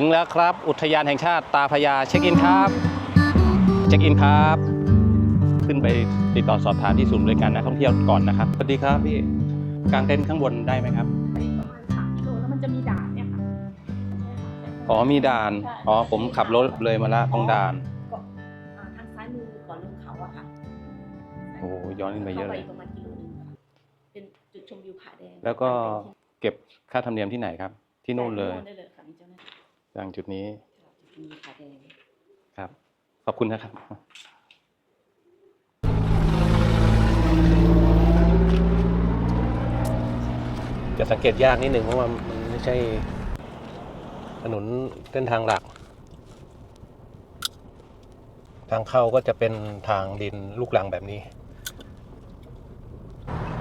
ถึงแล้วครับ อุทยานแห่งชาติตาพระยาเช็คอินครับ เช็คอินครับ ขึ้นไปติดต่อสอบถามที่ศูนย์บริการนักท่องเที่ยวก่อนนะครับ สวัสดีครับพี่กางเต็นท์ข้างบนได้ไหมครับอันนี้ประมาณสามกิโลแล้วมันจะมีด่านเนี่ยค่ะอ๋อมีด่าน อ๋อผมขับรถเลยมาละตรงด่าน ก็อ่าทางซ้ายมือก่อนลงเขาอะค่ะโอ้โหย้อนขึ้นไปเยอะเลย ข้าประมาณกิโลนึงค่ะเป็นจุดชมวิวผาแดงแล้วก็เก็บค่าธรรมเนียมที่ไหนครับ ที่นู่นเลยได้เลย ที่อย่างจุดนี้ค่ะจุดชมวิวผาแดงครับ ขอบคุณนะครับจะสังเกตยากนิดหนึ่งเพราะว่ามันไม่ใช่ถนนเส้นทางหลัก ทางเข้าก็จะเป็นทางดินลูกลังแบบนี้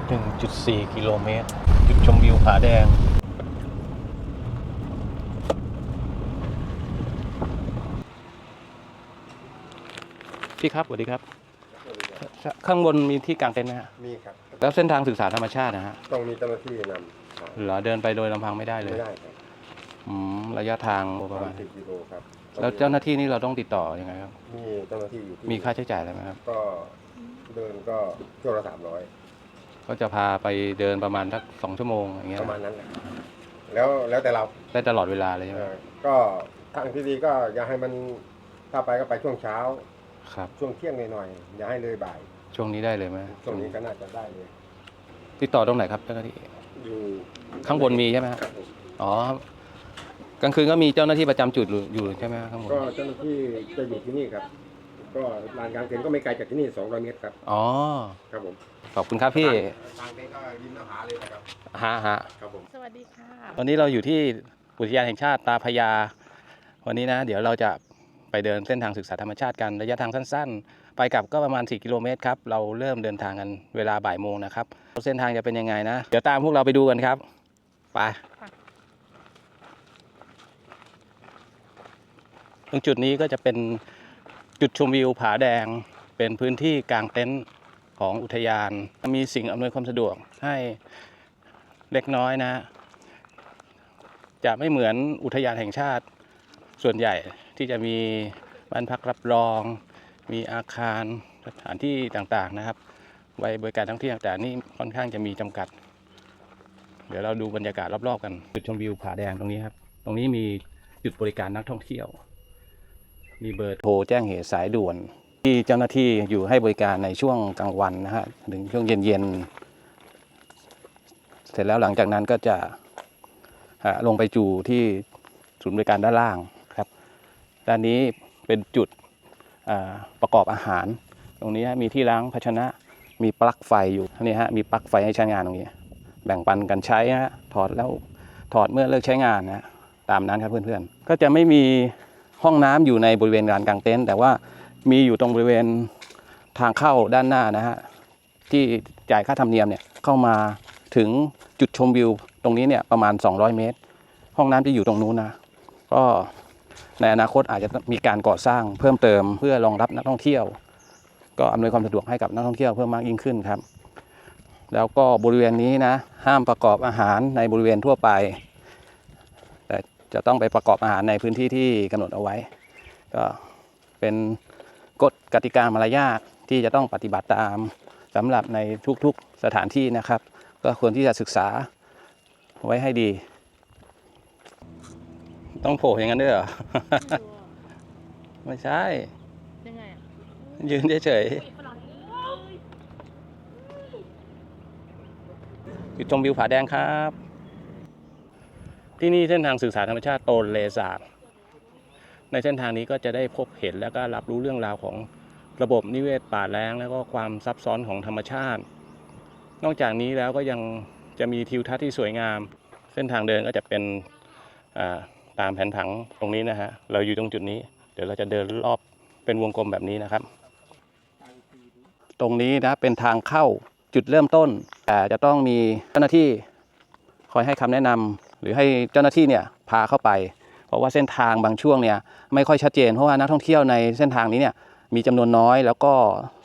1.4 กิโลเมตร จุดชมวิวผาแดง พี่ครับสวัสดีครับ ข้างบนมีที่กางเต็นท์ไหมฮะมีครับ แล้วเส้นทางศึกษาธรรมชาตินะฮะต้องมีเจ้าหน้าที่นำครับเหรอเดินไปโดยลำพังไม่ได้เลยไม่ได้ครับอืมระยะทางปประระมามาณณสิบกิโลครับแล้วเจ้าหน้าที่นี่เราต้องติดต่อยังไงครับ มีเจ้าหน้าที่อยู่ที่มีค่าใช้จ่ายอะไรไหมครับ ก็เดินก็เที่ยวละสามร้อยก็จะพาไปเดินประมาณสักสองชั่วโมงอย่างเงี้ยประมาณนั้นแหละแล้วแล้วแต่เราได้ตลอดเวลาเลยใช่ไหมเอ่อก็ทางที่ดีก็อย่าให้มันถ้าไปก็ไปช่วงเช้า ครับ ช่วงเที่ยงหน่อยๆอย่าให้เลยบ่าย ช่วงนี้ได้เลยไหมช่วงนี้ก็น่าจะได้เลย ติดต่อตรงไหนครับเจ้าหน้าที่อยู่ข้างบนมีใช่ไหมฮะครับผมอ๋อกลางคืนก็มีเจ้าหน้าที่ประจำจุดอยู่ใช่ไหมฮะข้างบนก็เจ้าหน้าที่จะอยู่ที่นี่ครับ ก็ลานกลางเต็นท์ก็ไม่ไกลจากที่นี่200เมตรครับ อ๋อครับผมขอบคุณครับพี่ทางเต็นท์ก็ริมหน้าผาเลยนะครับ ฮะฮะ ครับผม สวัสดีค่ะ วันนี้เราอยู่ที่อุทยานแห่งชาติตาพระยา วันนี้นะ เดี๋ยวเราจะไป เดินเส้นทางศึกษาธรรมชาติกันระยะทางสั้น ๆ ไปกลับก็ประมาณ 4 กิโลเมตรครับ เราเริ่มเดินทางกันเวลาบ่ายโมงนะครับ เส้นทางจะเป็นยังไงนะ เดี๋ยวตามพวกเราไปดูกันครับไปตรงจุดนี้ก็จะเป็นจุดชมวิวผาแดง เป็นพื้นที่กลางเต็นท์ของอุทยาน มีสิ่งอำนวยความสะดวกให้เล็กน้อยนะ จะไม่เหมือนอุทยานแห่งชาติส่วนใหญ่ ที่จะมีบ้านพักรับรอง มีอาคารสถานที่ต่างๆนะครับ ไว้บริการท่องเที่ยวแต่นี่ค่อนข้างจะมีจำกัด เดี๋ยวเราดูบรรยากาศรอบๆกันจุดชมวิวผาแดงตรงนี้ครับ ตรงนี้มีจุดบริการนักท่องเที่ยว มีเบอร์โทรแจ้งเหตุสายด่วน ที่เจ้าหน้าที่อยู่ให้บริการในช่วงกลางวันนะฮะถึงช่วงเย็นๆเสร็จแล้วหลังจากนั้นก็จะลงไปจูที่ศูนย์บริการด้านล่าง ด้านนี้เป็นจุดประกอบอาหาร ตรงนี้มีที่ล้างภาชนะ มีปลั๊กไฟอยู่นี่ฮะมีปลั๊กไฟให้ใช้งานตรงนี้ แบ่งปันกันใช้ฮะถอดแล้วถอดเมื่อเลิกใช้งานนะตามนั้นครับเพื่อนๆ ก็จะไม่มีห้องน้ำอยู่ในบริเวณลานกลางเต็นท์แต่ว่ามีอยู่ตรงบริเวณทางเข้าด้านหน้านะฮะที่จ่ายค่าธรรมเนียมเนี่ยเข้ามาถึงจุดชมวิวตรงนี้เนี่ยประมาณ 200 เมตร ห้องน้ำจะอยู่ตรงนู้นนะก็ ในอนาคตอาจจะมีการก่อสร้างเพิ่มเติมเพื่อรองรับนักท่องเที่ยว ก็อำนวยความสะดวกให้กับนักท่องเที่ยวเพิ่มมากยิ่งขึ้นครับ แล้วก็บริเวณนี้นะ ห้ามประกอบอาหารในบริเวณทั่วไป แต่จะต้องไปประกอบอาหารในพื้นที่ที่กำหนดเอาไว้ ก็เป็นกฎกติกามารยาทที่จะต้องปฏิบัติตามสำหรับในทุกๆสถานที่นะครับ ก็ควรที่จะศึกษาไว้ให้ดี ต้องโผล่อย่างนั้นด้วยเหรอ ไม่ใช่ ยังไงอะยืนเฉยอุ๊ยฝรั่งเอ้ยๆจุดชมวิวผาแดงครับ ที่นี่เส้นทางสื่อสารธรรมชาติโตนเลสาบในเส้นทางนี้ก็จะได้พบเห็นแล้วก็รับรู้เรื่องราวของระบบนิเวศป่าแล้งแล้วก็ความซับซ้อนของธรรมชาติ นอกจากนี้แล้วก็ยังจะมีทิวทัศน์ที่สวยงาม เส้นทางเดินก็จะเป็นอ่า ตามแผนผังตรงนี้นะฮะ เราอยู่ตรงจุดนี้ เดี๋ยวเราจะเดินรอบเป็นวงกลมแบบนี้นะครับ ตรงนี้นะเป็นทางเข้าจุดเริ่มต้น แต่จะต้องมีเจ้าหน้าที่คอยให้คำแนะนำหรือให้เจ้าหน้าที่เนี่ยพาเข้าไป เพราะว่าเส้นทางบางช่วงเนี่ยไม่ค่อยชัดเจนเพราะว่านักท่องเที่ยวในเส้นทางนี้เนี่ยมีจำนวนน้อย แล้วก็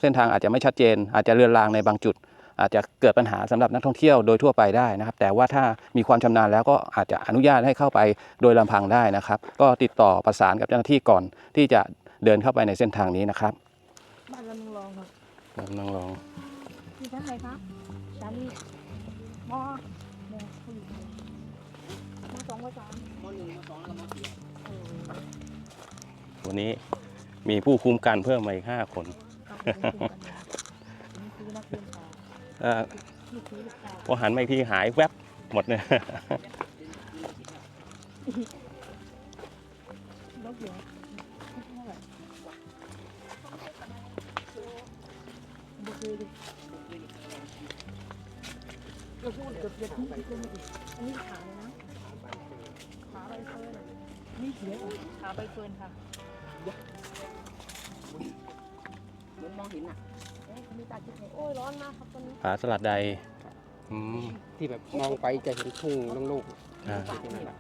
เส้นทางอาจจะไม่ชัดเจน อาจจะเลือนลางในบางจุด อาจจะเกิดปัญหาสำหรับนักท่องเที่ยวโดยทั่วไปได้นะครับ แต่ว่าถ้ามีความชำนาญแล้วก็อาจจะอนุญาตให้เข้าไปโดยลำพังได้นะครับ ก็ติดต่อประสานกับเจ้าหน้าที่ก่อนที่จะเดินเข้าไปในเส้นทางนี้นะครับบ้านลำลองครับน้องลองมีชั้นอะไรครับชั้นมมผู้หญิงมสองมสามวันนี้มีผู้คุมกันเพิ่มมาอีกห้าคนครับผมคุ้มกันนี่คือนักเรียนค่ะอ่านี่คือลูกค้า พอหันมาอีกทีหายแวบหมดเลยนกเหลืองเท่าไหร่บุคือดิเราพูดเกือบจะทิ้งไปก็ไม่ดีอันนี้ขาเลยนะ ขาใบเฟิร์นนี่เขียวขาใบเฟิร์นค่ะเหมือนมองเห็นอะ เอ๊ะมีตาจิ๊กโอ้ยร้อนมากครับตอนนี้ผาสลัดใดอืมที่แบบมองไปจะเห็นทุ่งโล่งอ่าๆตรงนั้นแหละ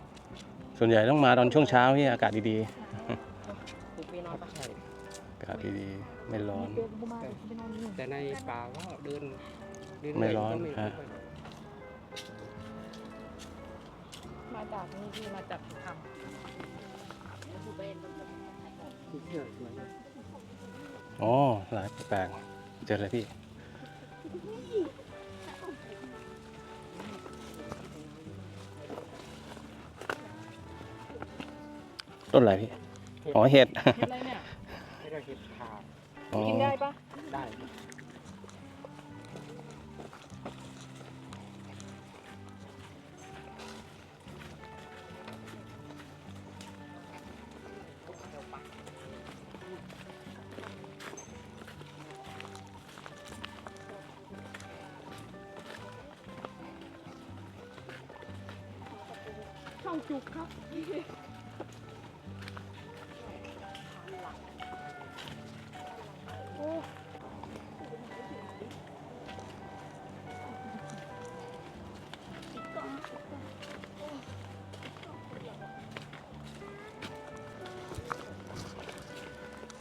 ส่วนใหญ่ต้องมาตอนช่วงเช้าที่อากาศดีปลูกไปนอนปะใช่ๆ อากาศดีๆ ไม่ร้อนเดินเข้ามาไปนอนนี่แต่ในป่าก็เดินเดิไม่ร้อนก็ไม่ฮะค่อยมาจากนี่ที่มาจากทที่เที่ยวสวยอ๋อหลายแปลกๆ เจอเลยพี่ ต้นอะไรพี่ อ๋อเห็ดำเห็นอะไรเนี่ย ไม่ได้เห็ดขาดอ๋อ กินได้ปะได้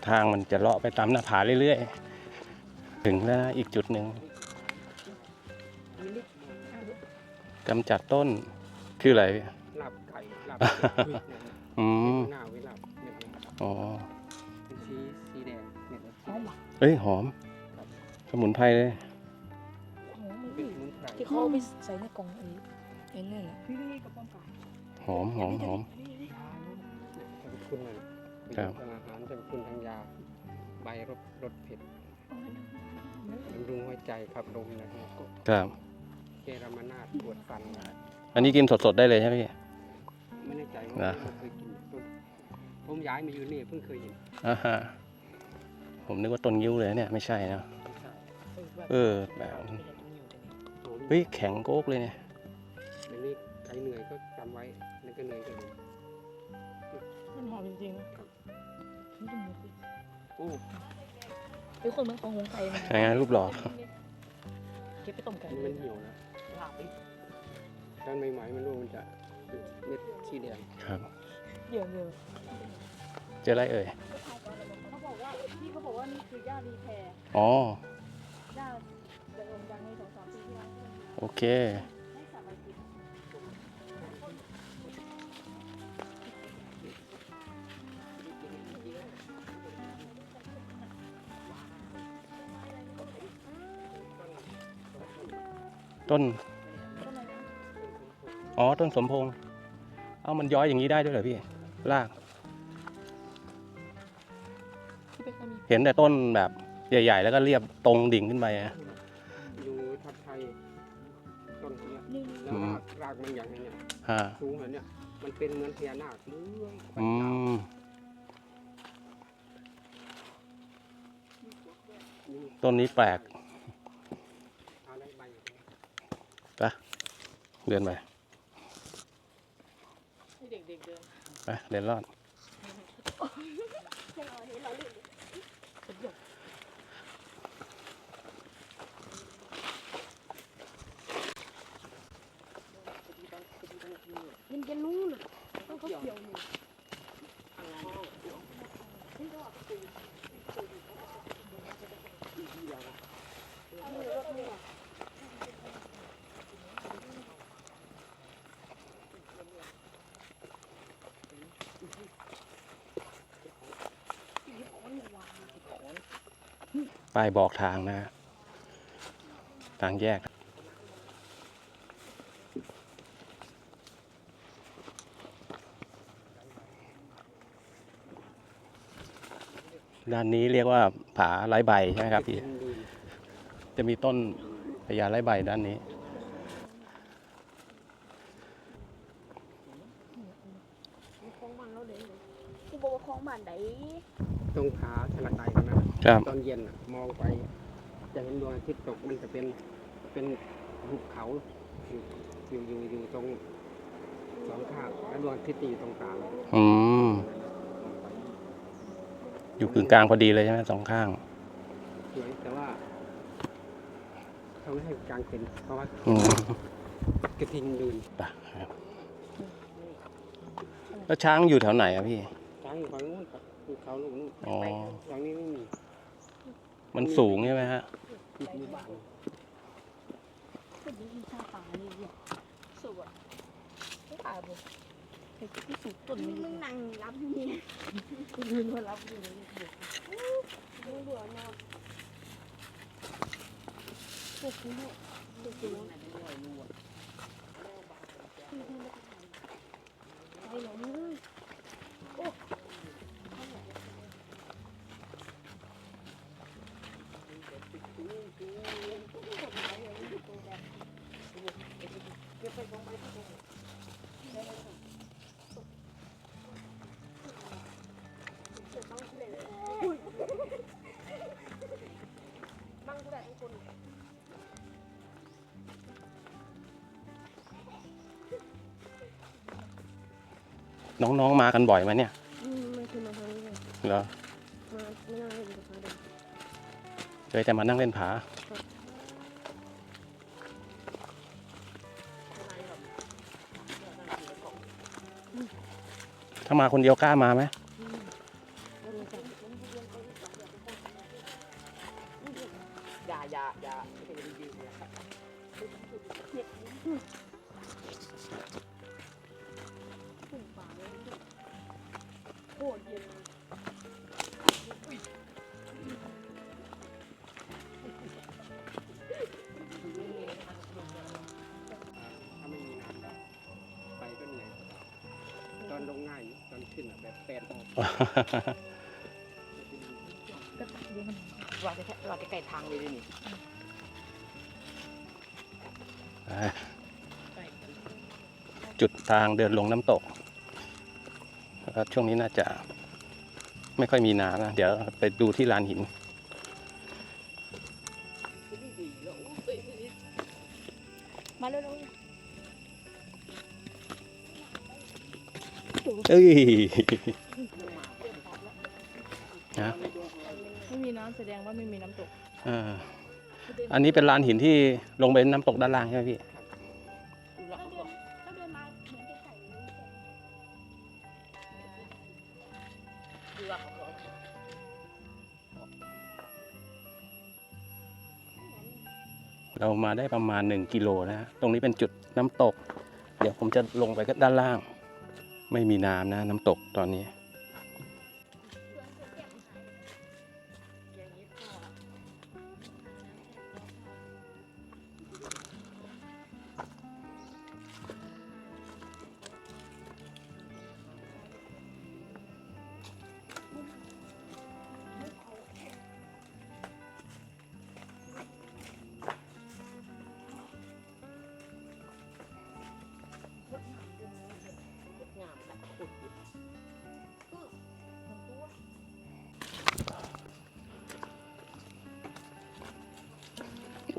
ทางมันจะเลาะไปตามหน้าผาเรื่อยๆ ถึงแล้วอีกจุดหนึ่งกำจัดต้นคืออะไรพี่หลับไก่หลับคุยเนี่ยอืมหน้าไว้หลับเนี่ยเนี่ยอ๋อเป็นสีสีแดงเนี่ยหอมอะเอ้ยหอม สมุนไพรเลยหอมเป็มันนสมุนไพรที่เขาเอาไปใส่ในกล่องไอ้ไอ้นั่นน่ะหอมหอมหอมจะ เป็นคุณมันเป็นครับ ทางอาหารจะเป็นคุณทางยา ใบรสรสเผ็ดบำรุงหัวใจขับลมนะฮะก็ครับ เกรามานาดปวดฟันอันนี้กินสดๆได้เลยใช่ไหมพี่ ไม่แน่ใจนะว่าผมเคยกินผมผมย้ายมาอยู่นี่เพิ่งเคยเห็นอ่าฮะผมนึกว่าต้นยิ้วเลยเนี่ยไม่ใช่นะไม่ใช่เออแบบเฮ้ยแข็งโก๊กเลยเนี่ยเดี๋ยวนี้ใครเหนื่อยก็จำไว้แล้วก็เหนื่อยก็เลยมันหอมจริงๆนะ นี่จมูกดิโอ้เป็นคนเหมือนของหงไก่เลยยังไงรูปหล่อเก็บไปต้มไก่อันนี้มันเหี่ยวแล้วลาบไปตอนใหม่ๆมันรู้มันจะเม็ดสีแดงครับเยอะเยอะเจออะไรเอ่ยเขาบอกว่าพี่เขาบอกว่านี่คือย่ารีแพร์อ๋อย่าจะลงดังในสองสามปีที่แล้วโอเค ต้นต้นอะไรนะอ๋อ ต้นสมพงษ์เอ้ามันย้อยอย่างนี้ได้ด้วยเหรอพี่ ราก ที่เป็นก็มีเห็นแต่ต้นแบบ ใหญ่ ๆ แล้วก็เรียบตรงดิ่งขึ้นไปอะ อยู่ทับไทยต้นเนี้ยนี่แล้วรากรากมันอย่างเนี้ยฮะสูงแบบเนี้ยมันเป็นเหมือนพญานาคเลื้อยไปอืยาวมนี่ต้นนี้แปลก เอาได้ใบ เดินไปให้เด็กๆเดินไปเดินรอดสุดยอดมันจะรู้น่ะต้องเขาเกี่ยวอยู่ ป้ายบอกทางนะฮะทางแยก ด้านนี้เรียกว่าผาไร้ใบใช่ไหมครับพี่ จะมีต้นพญาไร้ใบด้านนี้คลองบ้านเราเด้เลยกูบอกว่าคลองบ้านไหนตรงขาขนาดใดกันนะครับ ตอนเย็นน่ะ ทิตย์ตกมันจะเป็นเป็นหุบเขาอยู่อยู่อยู่อยู่ตรงสองข้างแล้วดวงอาทิตย์อยู่ตรงกลางอืมอยู่กึ่งกลางพอดีเลยใช่ไหมสองข้างสวยแต่ว่าเขาไม่ให้กลางเต็นท์เพราะว่าอืมกระทิงดืนไปครับแล้วช้างอยู่แถวไหนอะพี่ ช้างอยู่ฝั่งนู้นครับภูเขาลูกนู้นอ๋อ ฝั่งนี้ไม่มีมันสูงใช่ไหมฮะ ติดหมู่บ้านก็ดีที่ชาป่านี่เนี่ยสวยป่าบุไอ้ที่สุดต้นมึงนั่งรับอยู่นี่กูยืนมารับอยู่นี่ดูดูนาะเด็กนี่เด็กนี่ไปหลงเลยโอ้ น้องๆมากันบ่อยไหมเนี่ยอืมไม่เคยมาทางนี้เลยเหรอมาไม่น่าเลยกับเขาเลย เคยแต่มานั่งเล่นผาถ้ามาคนเดียวกล้ามาไหม ตรเย็นถ้าไม่มีน้ำแล้วไปก็เหนื่อยตอนลงง่ายอยู่ตอนขึ้นอะแบบแปดออกว่าจะว่าจะใกล้ทางเลยดินี่จุดทางเดินลงน้ำตก ก็ช่วงนี้น่าจะไม่ค่อยมีน้ำนะเดี๋ยวไปดูที่ลานหิน มาเร็วเอ้ยนะไม่มีน้ำแสดงว่าไม่มีน้ำตกเอ่าอันนี้เป็นลานหินที่ลงไปน้ำตกด้านล่างใช่ไหมพี่ เรามาได้ประมาณ 1 กิโลนะ ตรงนี้เป็นจุดน้ำตก เดี๋ยวผมจะลงไปด้านล่าง ไม่มีน้ำนะน้ำตกตอนนี้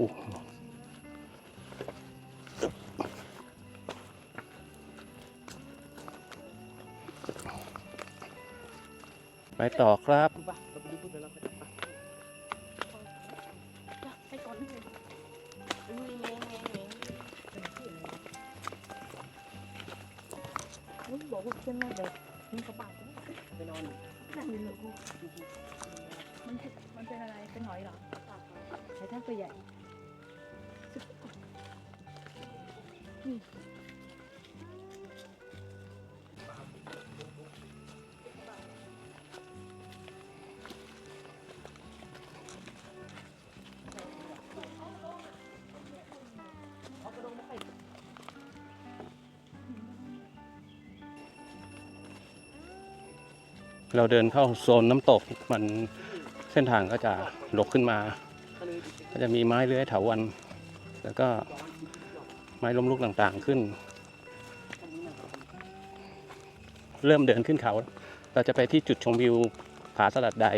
อ้ไปต่อครับ เราเดินเข้าโซนน้ำตกมันเส้นทางก็จะลกขึ้นมา ก็จะมีไม้เลื้อยเถาวัน แล้วก็ไม้ล้มลุกต่างๆขึ้น เริ่มเดินขึ้นเขา เราจะไปที่จุดชมวิวผาสลัดใด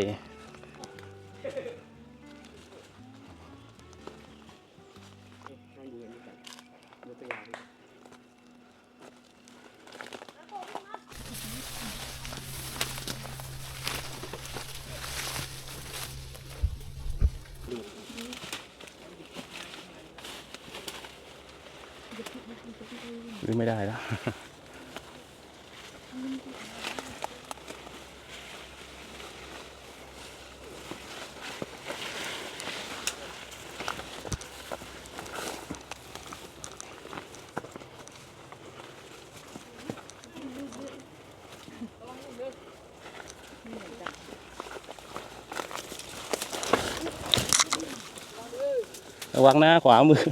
ระวังหน้าขวามือ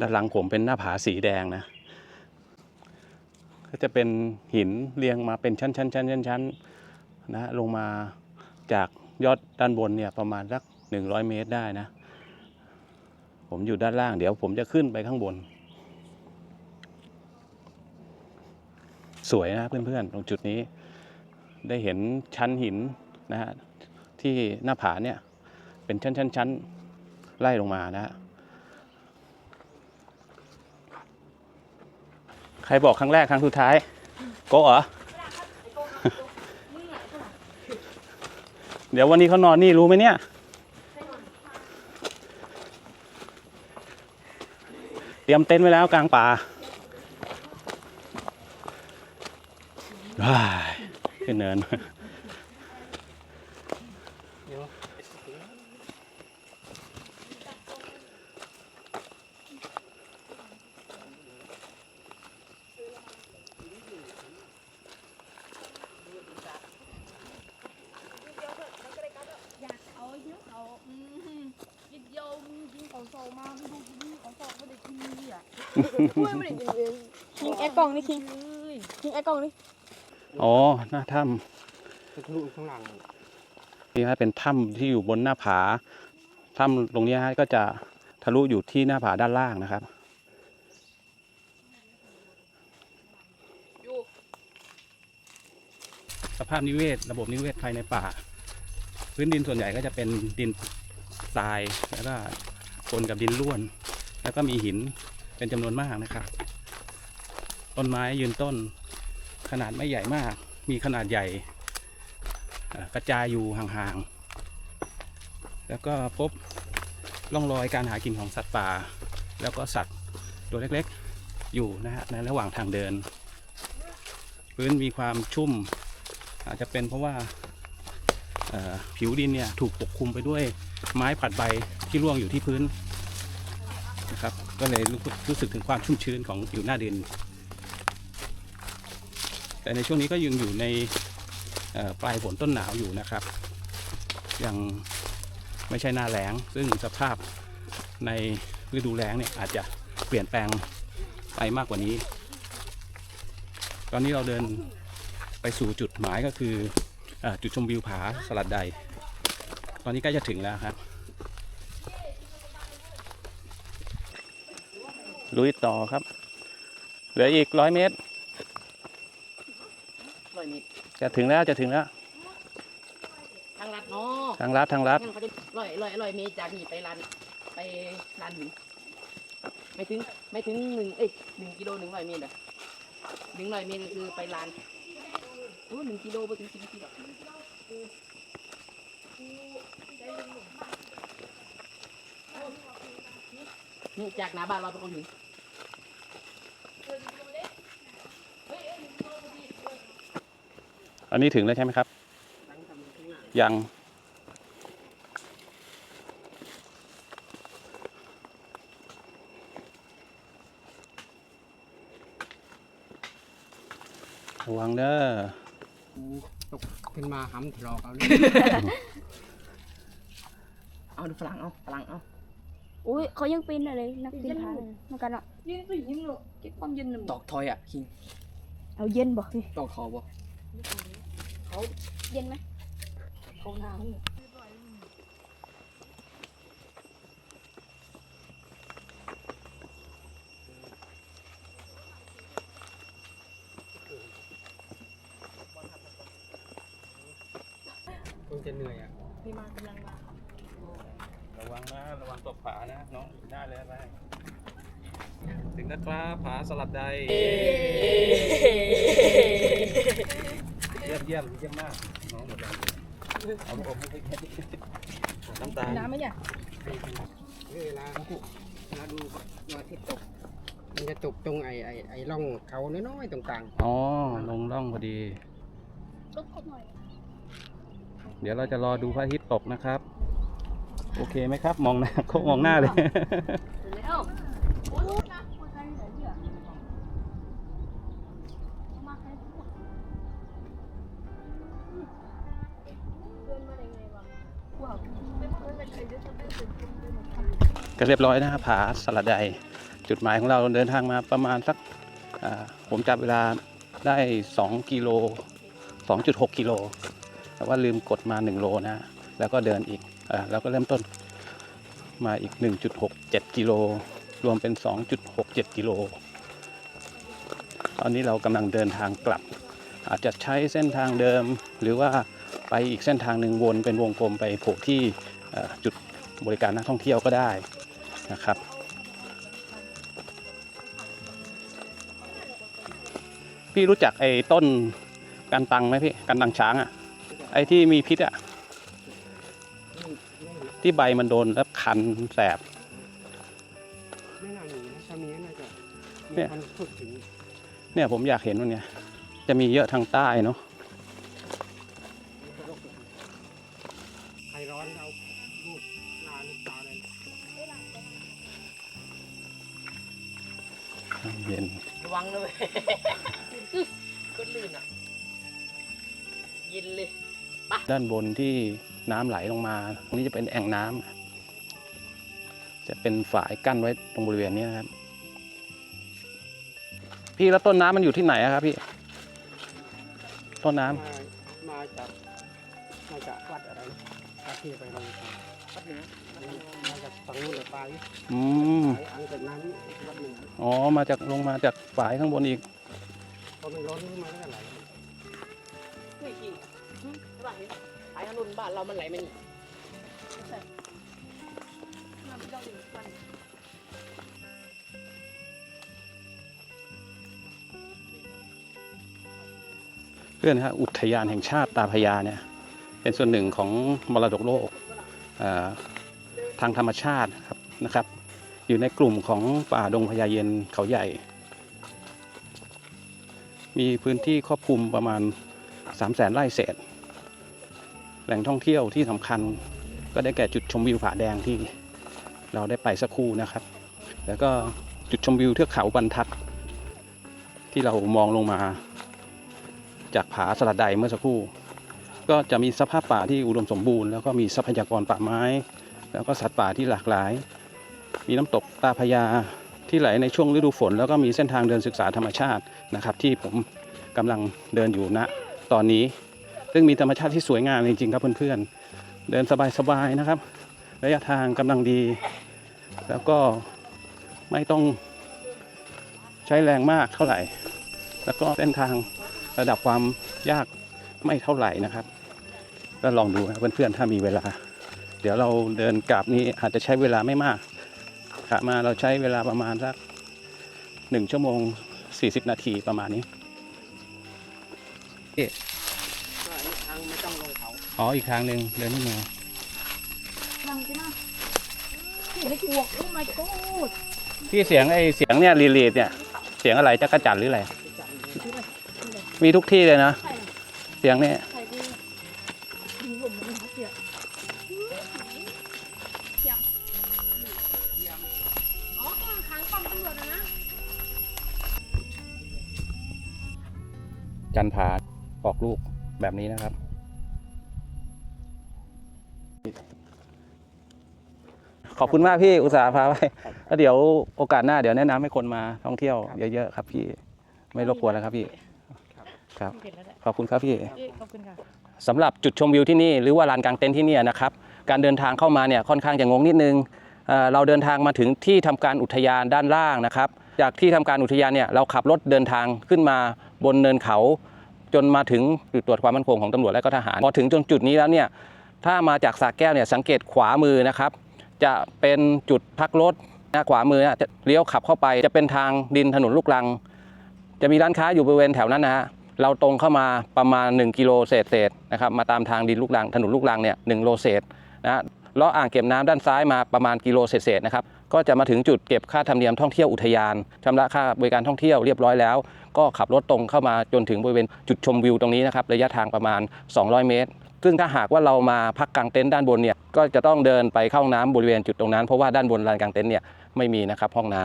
ด้านหลังผมเป็นหน้าผาสีแดงนะ ก็จะเป็นหินเรียงมาเป็นชั้นชั้นชั้นชั้นชั้นนะลงมาจากยอดด้านบนเนี่ยประมาณสักหนึ่งร้อยเมตรได้นะ ผมอยู่ด้านล่างเดี๋ยวผมจะขึ้นไปข้างบน สวยนะเพื่อนๆ ตรงจุดนี้ได้เห็นชั้นหินนะฮะที่หน้าผาเนี่ยเป็นชั้นชั้นชั้นไล่ลงมานะฮะใค รบอกครั้งแรกครั้งสุดท้าย โกะเหรอ เดี๋ยววันนี้เขานอนนี่รู้ไหมเนี่ย เตรียมเต็นท์ไว้แล้วกลางป่าว้ายขึ้นเนิน อยากเอาเยอะเอาอืมยิดโยมยิงเขาโซมาไม่ดูยิงเขาโซไม่ได้กินนี่อะ พูดไม่ได้ยินเลย คิงแอดกล้องนี่คิงคิงแอดกล้องนี่อ๋อหน้าถ้ทะลุข้างหลังำนี่ฮะเป็นถ้ำที่อยู่บนหน้าผาถ้ำตรงเนี้ยฮะก็จะทะลุอยู่ที่หน้าผาด้านล่างนะครับ สภาพนิเวศ ระบบนิเวศภายในป่า พื้นดินส่วนใหญ่ก็จะเป็นดินทรายแล้วก็ปนกับดินร่วน แล้วก็มีหิน เป็นจำนวนมากนะครับ ต้นไม้ยืนต้น ขนาดไม่ใหญ่มาก มีขนาดใหญ่กระจายอยู่ห่างๆ แล้วก็พบร่องรอยการหากินของสัตว์ป่า แล้วก็สัตว์ตัวเล็กๆ อยู่นะฮะในระหว่างทางเดิน พื้นมีความชุ่ม อาจจะเป็นเพราะว่าผิวดินเนี่ยถูกปกคลุมไปด้วยไม้ผลัดใบที่ร่วงอยู่ที่พื้น ก็เลยรู้รู้สึกถึงความชุ่มชื้นของผิวหน้าดิน แต่ในช่วงนี้ก็ยังอยู่ในปลายฝนต้นหนาวอยู่นะครับ ยังไม่ใช่หน้าแล้ง ซึ่งสภาพในฤดูแล้งเนี่ยอาจจะเปลี่ยนแปลงไปมากกว่านี้ ตอนนี้เราเดินไปสู่จุดหมายก็คืออจุดชมวิวผาสลัดใด ตอนนี้ใกล้จะถึงแล้วครับ ลุยต่อครับ เหลืออีกร้อยเมตร ร้อยเมตรจะถึงแล้วจะถึงแล้ว ทางลัดเนาะทางลัดทางลัดงั้นเขาจะร้อยร้อยร้อยเมตรจากนี่ไปลานไปลานหินไม่ถึงไม่ถึงหนึ่งเอ้ยหนึ่งกิโลหนึ่งร้อยเมตรอะหนึ่งร้อยเมตรก็คือไปลานโอ้หนึ่งกิโลไปถึงสิบกิโลนี่จากหน้าบ้านเราไปคนถึง อันนี้ถึงแล้วใช่ไหมครับ ยัง ระวังเด้อตกขึ้นมาหำถลอกเอาเลย เอาดูฝรั่งเอาฝรั่งเอา อุ้ยเขายังปีนอะไรนักปีนผาเลยเหมือนกันอะยินไปยินหรอกเก็บความเย็นหนึ่งตอกทอยอะคิงเอาเย็นบอกพี่ตอกทอบ่เย็นไหมเขาหนาวคงจะเหนื่อยอะพี่มากำลังมาระ วังนะระวังตกผานะน้องอยู่ได้เลยไปถึงนะครับผาสลัดใดเยี่ยมเยี่ยมเยี่ยมมากน้องหมดแล้วเอาผมให้แค่นี้น้ำตาลน้ำไหมเนี่ยเวลาเวลาดูดวงอาทิตย์ตกมันจะตกตรงไอ้ไอ้ไอ้ร่องเขาน้อยๆตรงกลางอ๋อลงร่องพอดีก็กดหน่อยเดี๋ยวเราจะรอดูพระอาทิตย์ตกนะครับ โอเคไหมครับ มองหน้าเขามองหน้าเลยแล้วโอ้ยนเหลือเยอะเอามาใครพูดเดินมาได้ไงวะว้าวไม่เหมือนใครจะทำได้ถึงเดินมาทำก็เรียบร้อยนะครับผาสลัดใดจุดหมายของเราเดินทางมาประมาณสักผมจับเวลาได้ 2 กิโล 2.6 กิโล แต่ว่าลืมกดมา 1 โลนะ แล้วก็เดินอีก อ่าก็เริ่มต้นมาอีก 1.67 กิโล รวมเป็น 2.67 กิโล ตอนนี้เรากำลังเดินทางกลับ อาจจะใช้เส้นทางเดิม หรือว่าไปอีกเส้นทางหนึ่งวนเป็นวงกลมไปโผล่ที่จุดบริการนักท่องเที่ยวก็ได้นะครับ พี่รู้จักไอ้ต้นกันตังไหมพี่ กันตังช้างอะ่ะ ไอ้ที่มีพิษอะ่ะ ที่ใบมันโดนแล้วคันแสบ ไม่น่ามีนะถ้ามีน่าจะมีเนี่ย คนพูดถึงเนี่ยผมอยากเห็นมันเนี่ย จะมีเยอะทางใต้เนาะใครร้อนเอาลูกหนาลูกตาเลยเย็นระวังนะเว้ยก็ลื่นอะ เย็นเลยด้านบนที่ น้ำไหลลงมาตรงนี้จะเป็นแอ่งน้ำจะเป็นฝายกั้นไว้ตรงบริเวณนี้นะครับ พี่แล้วต้นน้ำมันอยู่ที่ไหนอะครับพี่ ต้นน้ำมามาจากมาจากวัดอะไรนะวัดที่ไปลงทานวัดเหนือมาจากฝั่งนู้นเลยไปอืมไปอ่างเก็บน้ำวัดหนึ่งอ๋อมาจากลงมาจากฝายข้างบนอีกพอมันร้อนขึ้นมาแล้วก็ไหลไม่กินหึบ้านเห็นสายถนนบ้านเรามันไหลมานี่น้ำที่เราดื่มกันเพื่อนนะครับอุทยานแห่งชาติตาพยาเนี่ย เป็นส่วนหนึ่งของมรดกโลกทางธรรมชาติครับนะครับ อยู่ในกลุ่มของป่าดงพญาเย็นเขาใหญ่ มีพื้นที่ครอบคลุมประมาณ3 0 0แสนไร่เศษ แหล่งท่องเที่ยวที่สำคัญก็ได้แก่จุดชมวิวผาแดงที่เราได้ไปสักครู่นะครับ แล้วก็จุดชมวิวเทือกเขาบรรทัด ที่เรามองลงมา จากผาสลัดใดเมื่อสักครู่ ก็จะมีสภาพป่าที่อุดมสมบูรณ์แล้วก็มีทรัพยากรป่าไม้ แล้วก็สัตว์ป่าที่หลากหลาย มีน้ำตกตาพยาที่ไหลในช่วงฤดูฝน แล้วก็มีเส้นทางเดินศึกษาธรรมชาตินะครับ ที่ผมกำลังเดินอยู่ณตอนนี้ ซึ่งมีธรรมชาติที่สวยงามจริงๆครับเพื่อนๆ เดินสบายๆนะครับ ระยะทางกำลังดี แล้วก็ไม่ต้องใช้แรงมากเท่าไหร่ แล้วก็เส้นทางระดับความยากไม่เท่าไหร่นะครับ ก็ลองดูนะเพื่อนๆ ถ้ามีเวลา เดี๋ยวเราเดินกลับนี้อาจจะใช้เวลาไม่มากขามาเราใช้เวลาประมาณสักหนึ่งชั่วโมง 40 นาทีประมาณนี้ อ๋ออีกทางหนึ่งเดินไม่มาลังไปนะเห็นไอ้กวกโอ้ my god ที่เสียงไอ้เสียงเนี่ยรีลีดเนี่ย เสียงอะไรจักรจันทร์หรืออะไรมีทุกที่เลยนะใช่เสียงเนี่ยใช่ดิดูผมมันพัดเสียอ๋อกองค้างกองตำรวจนะนะ จันผาออกลูกแบบนี้นะครับ ขอบคุณมากพี่อุตส่าห์พาไปแล้วเดี๋ยวโอกาสหน้าเดี๋ยวแนะนำให้คนมาท่องเที่ยวเยอะๆครับพี่ไม่รบกวนแล้วครับพี่ครับเห็นแล้วแหละขอบคุณครับพี่เอ๊ะขอบคุณค่ะ สำหรับจุดชมวิวที่นี่หรือว่าลานกลางเต็นท์ที่เนี่ยนะครับการเดินทางเข้ามาเนี่ยค่อนข้างจะงงนิดนึงเอ่อเราเดินทางมาถึงที่ทำการอุทยานด้านล่างนะครับ จากที่ทำการอุทยานเนี่ยเราขับรถเดินทางขึ้นมาบนเนินเขา จนมาถึงจุดตรวจความมั่นคงของตำรวจและก็ทหารพอถึงจนจุดนี้แล้วเนี่ยถ้ามาจากสระแก้วเนี่ยสังเกตขวามือนะครับ จะเป็นจุดพักรถนะขวามือเนี่ยจะเลี้ยวขับเข้าไป จะเป็นทางดินถนนลูกรัง จะมีร้านค้าอยู่บริเวณแถวนั้นนะฮะเราตรงเข้ามาประมาณ 1 กิโลเศษเศษนะครับมาตามทางดินลูกรังถนนลูกรังเนี่ยหโลเศษนะฮะเลาะอ่างเก็บน้ำด้านซ้ายมาประมาณกิโลเศษเศษนะครับก็จะมาถึงจุดเก็บค่าธรรมเนียมท่องเที่ยวอุทยานชำระค่าบริการท่องเที่ยวเรียบร้อยแล้ว ก็ขับรถตรงเข้ามาจนถึงบริเวณจุดชมวิวตรงนี้นะครับระยะทางประมาณ 200 เมตร ซึ่งถ้าหากว่าเรามาพักกางเต็นท์ด้านบนเนี่ยก็จะต้องเดินไปเข้าห้องน้ำบริเวณจุดตรงนั้น เพราะว่าด้านบนลานกางเต็นท์เนี่ยไม่มีนะครับห้องน้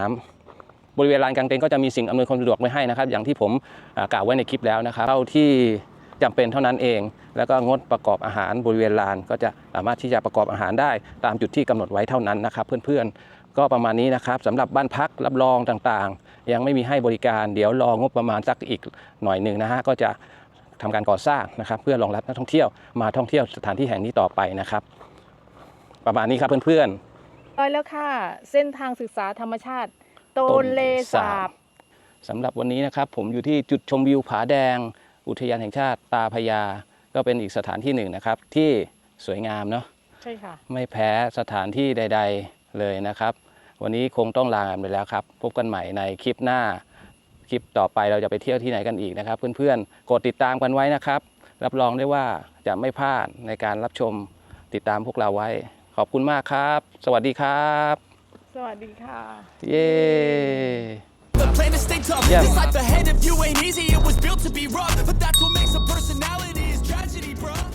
ำบริเวณลานกางเต็นท์ก็จะมีสิ่งอำนวยความสะดวกไว้ให้นะครับอย่างที่ผมกล่าวไว้ในคลิปแล้วนะครับเท่าที่จำเป็นเท่านั้นเอง แล้วก็งดประกอบอาหารบริเวณลานก็จะสามารถที่จะประกอบอาหารได้ตามจุดที่กำหนดไว้เท่านั้นนะครับ เพื่อนๆ ก็ประมาณนี้นะครับสำหรับบ้านพักรับรองต่างๆ ยังไม่มีให้บริการเดี๋ยวรองบประมาณสักอีกหน่อยหนึ่งนะฮะก็จะ ทำการก่อสร้างนะครับ เพื่อรองรับนักท่องเที่ยวมาท่องเที่ยวสถานที่แห่งนี้ต่อไปนะครับ ประมาณนี้ครับเพื่อนๆร้อยแล้วค่ะ เส้นทางศึกษาธรรมชาติโตนเลสาบสำหรับวันนี้นะครับ ผมอยู่ที่จุดชมวิวผาแดง อุทยานแห่งชาติตาพญาก็เป็นอีกสถานที่หนึ่งนะครับ ที่สวยงามเนาะใช่ค่ะไม่แพ้สถานที่ใด ๆเลยนะครับ วันนี้คงต้องลากันไปแล้วครับ พบกันใหม่ในคลิปหน้า คลิปต่อไปเราจะไปเที่ยวที่ไหนกันอีกนะครับ เพื่อนๆ กดติดตามกันไว้นะครับ รับรองได้ว่าจะไม่พลาดในการรับชมติดตามพวกเราไว้ ขอบคุณมากครับ สวัสดีครับ สวัสดีค่ะ เย้ Yeah. Yeah.